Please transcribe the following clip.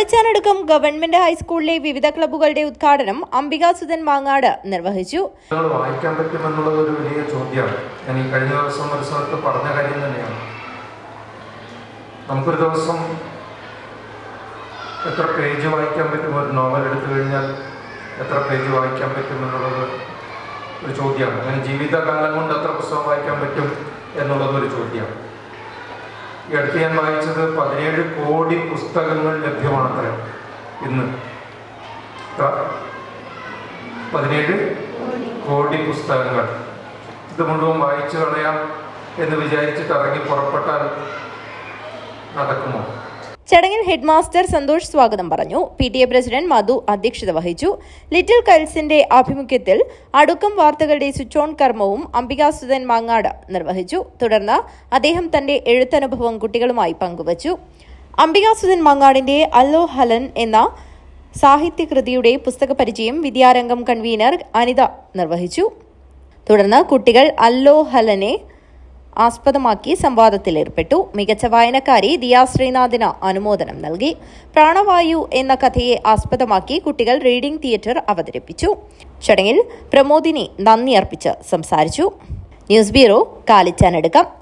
Kalichanadukkam government ഹൈസ്കൂളിലെ വിവിധ ക്ലബ്ബുകളുടെ ഉദ്ഘാടനം അംബികാസുധൻ മാങ്ങാട് നിർവഹിച്ചു. വായിക്കാൻ പറ്റുമെന്നുള്ളത് ഒരു വലിയ ചോദ്യമാണ്. ഞാൻ ഈ കഴിഞ്ഞ ദിവസം ഒരു സ്ഥലത്ത് പറഞ്ഞ കാര്യം തന്നെയാണ്. നമുക്കൊരു ദിവസം എത്ര പേജ് വായിക്കാൻ പറ്റും? ഒരു നോവൽ എടുത്തു കഴിഞ്ഞാൽ എത്ര പേജ് വായിക്കാൻ പറ്റുമെന്നുള്ളത് ഒരു ചോദ്യമാണ്. അങ്ങനെ ജീവിതകാലം കൊണ്ട് എത്ര പുസ്തകം വായിക്കാൻ പറ്റും എന്നുള്ളത് ഒരു ചോദ്യമാണ്. ഈ അടുത്ത് ഞാൻ വായിച്ചത് പതിനേഴ് കോടി പുസ്തകങ്ങൾ ലഭ്യമാണത്ര ഇന്ന്? പതിനേഴ് കോടി പുസ്തകങ്ങൾ ഇത് മുഴുവൻ വായിച്ചു കളയാം എന്ന് വിചാരിച്ചിട്ട് ഇറങ്ങി പുറപ്പെട്ടാൽ നടക്കുമോ ചടങ്ങിൽ ഹെഡ്മാസ്റ്റർ സന്തോഷ് സ്വാഗതം പറഞ്ഞു. P T A president Madhu അധ്യക്ഷത വഹിച്ചു. ലിറ്റിൽ കൈൽസിന്റെ ആഭിമുഖ്യത്തിൽ അടുക്കം വാർത്തകളുടെ സ്വിച്ച് ഓൺ കർമ്മവും അംബികാസുധൻ മാങ്ങാട് നിർവഹിച്ചു. തുടർന്ന് അദ്ദേഹം തന്റെ എഴുത്തനുഭവം കുട്ടികളുമായി പങ്കുവച്ചു. അംബികാസുധൻ മാങ്ങാടിന്റെ അല്ലോ ഹലൻ എന്ന സാഹിത്യകൃതിയുടെ പുസ്തക പരിചയം വിദ്യാരംഗം കൺവീനർ അനിത നിർവഹിച്ചു. തുടർന്ന് കുട്ടികൾ അല്ലോ ഹലനെ ആസ്പദമാക്കി സംവാദത്തിൽ സംവാദത്തിലേർപ്പെട്ടു മികച്ച വായനക്കാരി ദിയാ ശ്രീനാഥിന് അനുമോദനം നൽകി. പ്രാണവായു എന്ന കഥയെ ആസ്പദമാക്കി കുട്ടികൾ റീഡിംഗ് തിയേറ്റർ അവതരിപ്പിച്ചു. ചടങ്ങിൽ പ്രമോദിനി നന്ദി അർപ്പിച്ച് സംസാരിച്ചു. News bureau Kalichanadukkam.